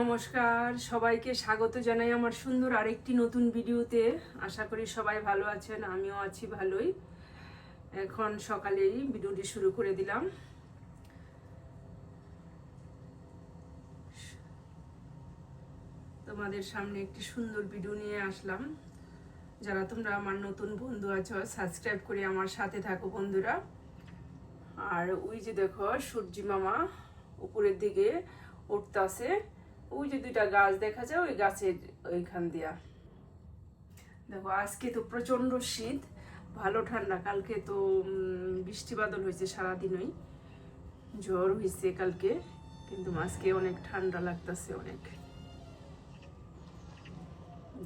নমস্কার, সবাইকে স্বাগত জানাই আমার সুন্দর আরেকটি নতুন ভিডিওতে। আশা করি সবাই ভালো আছেন, আমিও আছি ভালোই। এখন সকালেই ভিডিওটি শুরু করে দিলাম। তোমাদের সামনে একটি সুন্দর ভিডিও নিয়ে আসলাম। যারা তোমরা আমার নতুন বন্ধু আছো, সাবস্ক্রাইব করে আমার সাথে থাকো বন্ধুরা। আর ওই যে দেখো, সূর্যি মামা উপরের দিকে উঠতে উঠতাছে। ওই যে দুইটা গাছ দেখা যায়, ওই গাছের ওইখান দিয়া। দেখো, আজকে তো প্রচণ্ড শীত, ভালো ঠান্ডা। কালকে তো বৃষ্টি বাদল হয়েছে সারাদিনই। জ্বর হয়েছে কালকে, কিন্তু আজকে অনেক ঠান্ডা লাগতেছে অনেক।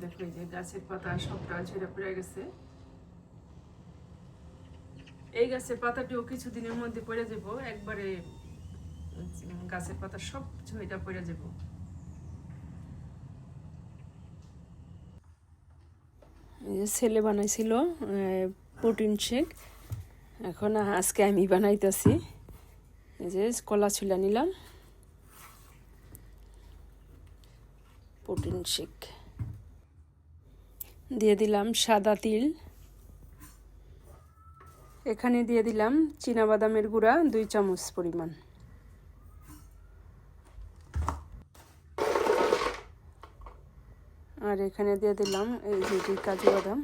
দেখো, এই যে গাছের পাতা সবটা ঝরে পড়ে গেছে। এই গাছের পাতাটিও কিছুদিনের মধ্যে পড়ে যাব। একবারে গাছের পাতা সব ঝইটা পড়ে যাব এই যে ছেলে বানাইছিল প্রোটিন শেক। এখন আজকে আমি বানাইতেছি। যে কলা ছুলা নিলাম। Protein shake. দিয়ে দিলাম সাদা তিল। এখানে দিয়ে দিলাম বাদামের গুঁড়া, দুই চামচ পরিমাণ। আর এখানে দিয়ে দিলাম এই যে কাজু বাদাম,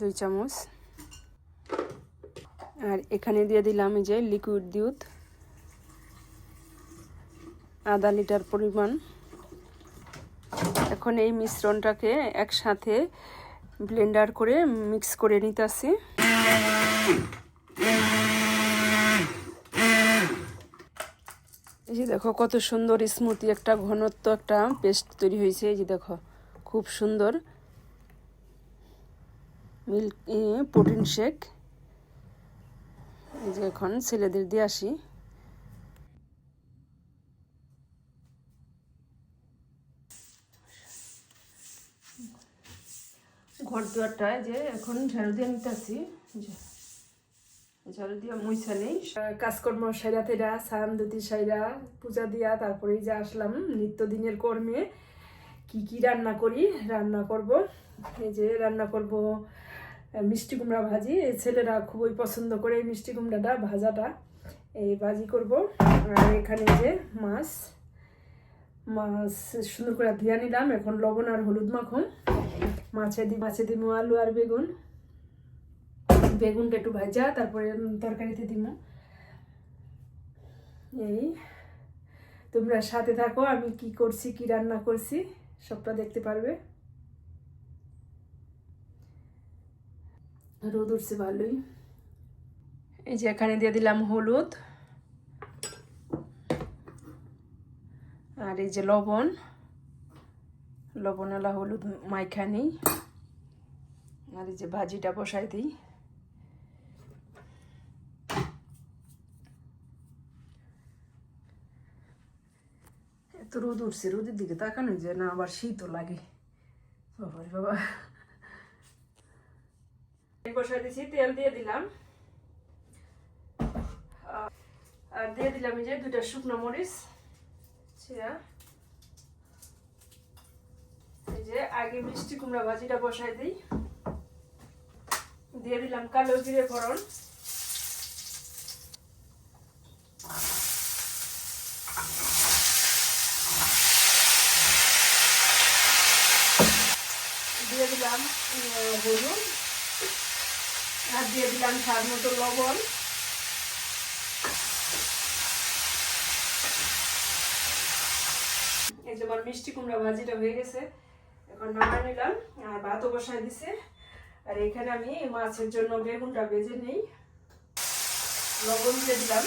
দুই চামচ। আর এখানে দিয়ে দিলাম এই যে লিকুইড দুধ, আধা লিটার পরিমাণ। এখন এই মিশ্রণটাকে একসাথে ব্লেন্ডার করে মিক্স করে নিতেছি এই যে দেখো, কত সুন্দর স্মুথি একটা ঘনত্ব একটা পেস্ট তৈরি হয়েছে। এই যে দেখো, খুব সুন্দর। Milk protein shake. এই যে এখন ছেলেদের দিয়ে আসি। ঘর দুয়ারটায় যে এখন ঝাড়ু দিয়ে নিতেছি। ঝাড়ু দিয়া মুইছা নেই। কাজকর্ম সাইরা তেরা সারান দুতি সাইরা, পূজা দিয়া তারপরে এই যে আসলাম নিত্যদিনের কর্মে, কি কি রান্না করি, রান্না করব। এই যে রান্না করব মিষ্টি কুমড়া ভাজি। এই ছেলেরা খুবই পছন্দ করে এই মিষ্টি কুমড়াটা, ভাজাটা। এই ভাজি করব। আর এখানে যে মাছ মাছ সুন্দর করে ধুয়ে নিলাম। এখন লবণ আর হলুদ মাখুন। মাছে দি, মাছে দিব আলু আর বেগুন। বেগুনটা একটু ভাজা, তারপরে তরকারিতে দিব। এই, তোমরা সাথে থাকো, আমি কি করছি, কি রান্না করছি, সবটা দেখতে পারবে। রোদ উঠছে ভালোই। এই যে এখানে দিয়ে দিলাম হলুদ। আর এই যে লবণ। লবণওয়ালা হলুদ মাইখানি আর এই যে ভাজিটা বসাই দিই। এত রোদ উঠছে, রোদের দিকে তাকানো যে না, আবার শীতও লাগে। বাবারে বাবা। বসাই দিয়েছি তেল দিয়ে দিলাম। আর দিয়ে দিলাম যে দুটা শুকনো মরিচ এই যে আগে মিষ্টি কুমড়া ভাজিটা বসাই দিই। দিয়ে দিলাম কালো জিরে ফোড়ন দিয়ে দিলাম উম, হলুদ। আর দিয়ে দিলাম স্বাদ মতো লবণ। এই যে আমার মিষ্টি কুমড়া ভাজিটা হয়ে গেছে। এখন নামাই নিলাম। আর ভাতও বসাই দিছে। আর এখানে আমি মাছের জন্য বেগুনটা ভেজে নিই। লবণ দিয়ে দিলাম।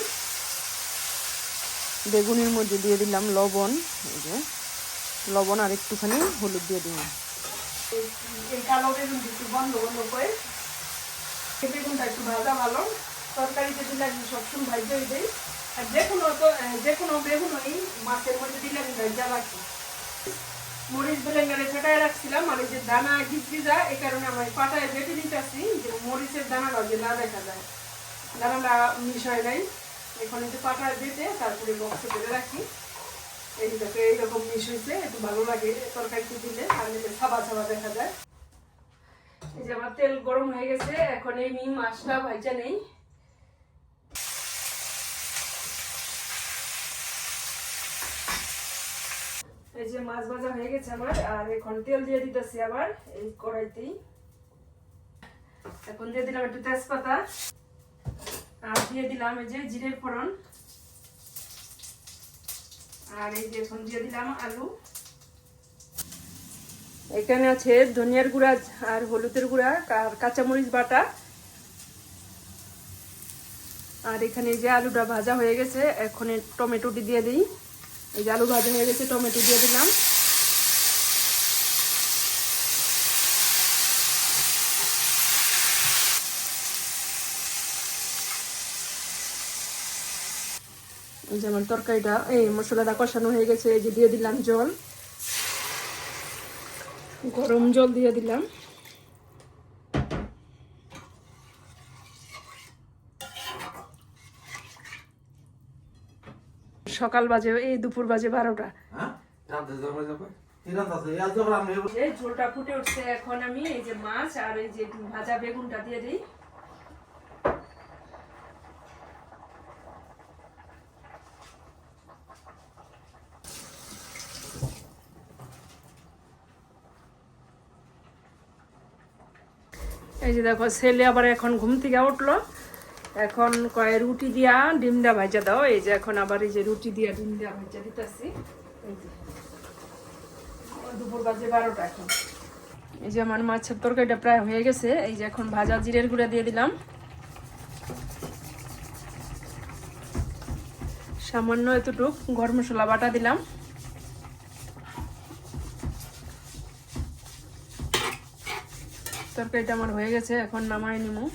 বেগুনের মধ্যে দিয়ে দিলাম লবণ। এই যে লবণ আর একটুখানি হলুদ দিয়ে দিলাম। এই- কালো বেগুন একটু বন্ধ বন্ধ করে এই বেগুনটা একটু ভাজা ভালো। তরকারিতে দিলে আমি সবসময় ভাজতে দিই আর যে কোনো যে কোনো বেগুনই মাছের মধ্যে দিলে আমি ভাজা রাখি। মরিচ বেলেঙ্গারে ফেটায় রাখছিলাম, আর এই যে দানা ঘিচড়ি যায় এই কারণে আমার পাটায় বেটে নিতেছি যে মরিচের দানাটা যে না দেখা যায়। দানাটা মিশায় নাই। এখন যে পাটায় বেটে তারপরে বক্সে বেড়ে রাখি। এই দিলে এই যে আমার তেল গরম হয়ে গেছে, এখন নেই। এই যে মাছ ভাজা হয়ে গেছে আমার, আর এখন তেল দিয়ে দিতেছি আবার এই কড়াইতেই। এখন দিয়ে দিলাম একটু তেজপাতা, আর দিয়ে দিলাম এই যে জিরের ফোড়ন। আর এই যে এখন দিয়ে দিলাম আলু। এখানে আছে ধনিয়ার গুঁড়া আর হলুদের গুঁড়া, আর কাঁচামরিচ বাটা। আর এখানে যে আলুটা ভাজা হয়ে গেছে, এখন টমেটোটি দিয়ে দিই। এই যে আলু ভাজা হয়ে গেছে, টমেটো দিয়ে দিলাম। এই যে আমার তরকারিটা এই মশলাটা কষানো হয়ে গেছে এই যে দিয়ে দিলাম জল। গরম জল দিয়ে দিলাম। সকাল বাজে এই দুপুর বাজে বারোটা। হ্যাঁ? এই ঝোলটা ফুটে উঠছে এখন আমি এই যে মাছ আর এই যে ভাজা বেগুনটা দিয়ে দিই। এই যে দেখো, ছেলে আবার এখন ঘুম থেকে উঠল। এখন কয়ে, রুটি দিয়া ডিমটা ভাজা দাও। এই যে এখন আবার এই যে রুটি দিয়া ডিমটা ভাজা দিতেছি। দুপুর বাজে বারোটা এখন। এই যে আমার মাছের তরকারিটা প্রায় হয়ে গেছে। এই যে এখন ভাজা জিরের গুঁড়া দিয়ে দিলাম। সামান্য এতটুক গরম মশলা বাটা দিলাম। তরকারিটা আমার হয়ে গেছে, এখন নামাই নিমু।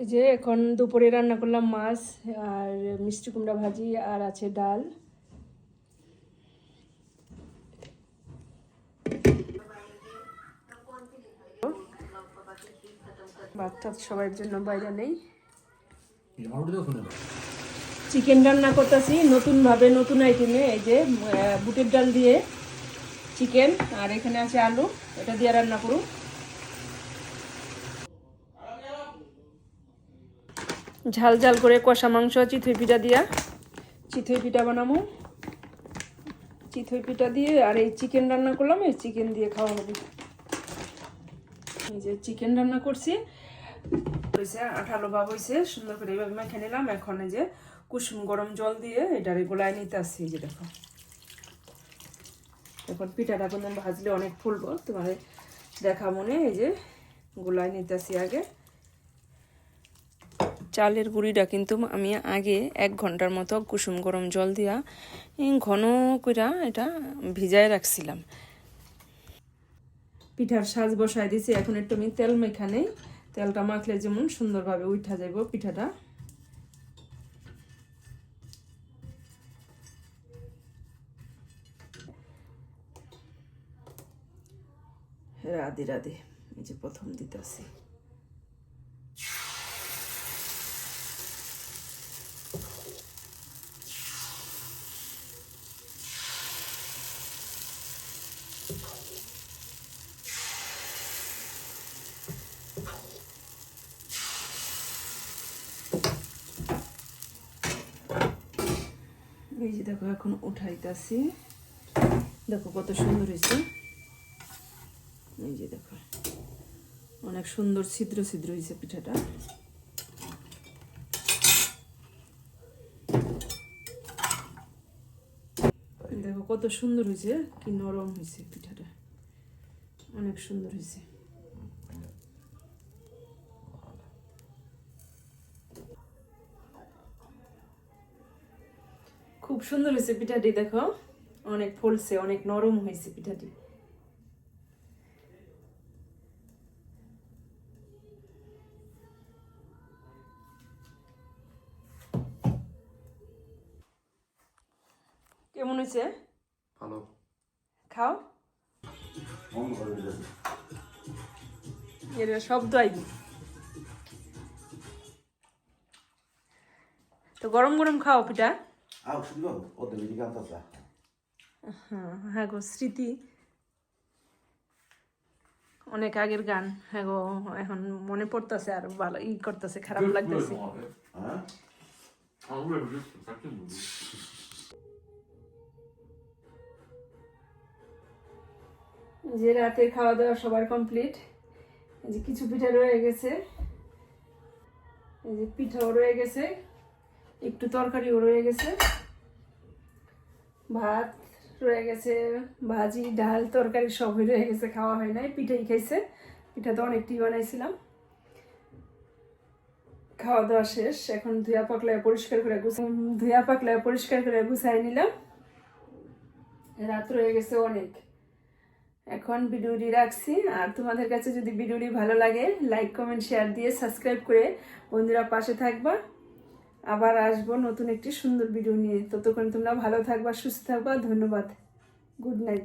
এই যে এখন দুপুরে রান্না করলাম মাছ আর মিষ্টি কুমড়া ভাজি আর আছে ডাল। বাচ্চা সবার জন্য বাইরে নেই। চিকেন রান্না করতেছি, নতুনভাবে, নতুন আইটেমে এই যে বুটের ডাল দিয়ে। চিকেন আর এখানে আছে আলু। এটা দিয়ে রান্না করুন। ঝাল ঝাল করে কষা মাংস চিথই পিঠা দিয়া। চিথই পিঠা বানাবো। চিথই পিঠা দিয়ে আর এই চিকেন রান্না করলাম, এই চিকেন দিয়ে খাওয়া হবে। এই যে চিকেন রান্না করছি। হয়েছে আঠালো ভাব হয়েছে, সুন্দর করে এইভাবে মেখে নিলাম। এখন যে কুসুম গরম জল দিয়ে এটারে গোলায় নিতে আসছি যে দেখো। এখন পিঠাটা কোনদিন ভাজলে অনেক ফুলবো। তোমার দেখা মনে এই যে গোলায় নিতেছি আগে। চালের গুঁড়িটা কিন্তু আমি আগে এক ঘণ্টার মতো কুসুম গরম জল দিয়া ঘন কইরা এটা ভিজায় রাখছিলাম। পিঠার সাজ বসায় দিছি, এখন একটু আমি তেল মেখা নেই। তেলটা মাখলে যেমন সুন্দরভাবে উঠা যাইব পিঠাটা। রাধে রাধে। এই যে প্রথম দিতেছি। এই যে দেখো, এখন উঠাইতাছি। দেখো কত সুন্দর হয়েছে এই যে দেখো। অনেক সুন্দর ছিদ্র ছিদ্র হয়েছে পিঠাটা। দেখো কত সুন্দর হয়েছে কি নরম হয়েছে পিঠাটা। অনেক সুন্দর হয়েছে খুব সুন্দর হয়েছে পিঠাটি, দেখো। অনেক ফলছে, অনেক নরম হয়েছে পিঠাটি। হয়েছে? ভালো। খাও। এর শব্দ আইবি তো গরম গরম খাও পিঠা। হ্যাঁ হ্যাঁ গো স্মৃতি। অনেক আগের গান। হ্যাঁ গো এখন মনে পড়তেছে আর ভালো ই করতেছে খারাপ লাগতেছে। যে রাতে খাওয়া দাওয়া সবার কমপ্লিট এই যে কিছু পিঠা রয়ে গেছে, এই যে পিঠাও রয়ে গেছে, একটু তরকারিও রয়ে গেছে, ভাত রয়ে গেছে, ভাজি, ডাল, তরকারি সবই রয়ে গেছে, খাওয়া হয় নাই, পিঠাই খাইছে, পিঠা তো অনেকটি বানাইছিলাম। খাওয়া দাওয়া শেষ, এখন ধুয়া পাকলায় পরিষ্কার করে গুছ ধুয়া পাকলায় পরিষ্কার করে গুছাই নিলাম। রাত রয়ে গেছে অনেক। এখন ভিডিওটি রাখছি। আর তোমাদের কাছে যদি ভিডিওটি ভালো লাগে লাইক কমেন্ট শেয়ার দিয়ে সাবস্ক্রাইব করে বন্ধুরা পাশে থাকবা। আবার আসব নতুন একটি সুন্দর ভিডিও নিয়ে। ততক্ষণ তোমরা ভালো থাকবা, সুস্থ থাকবা। ধন্যবাদ। Good night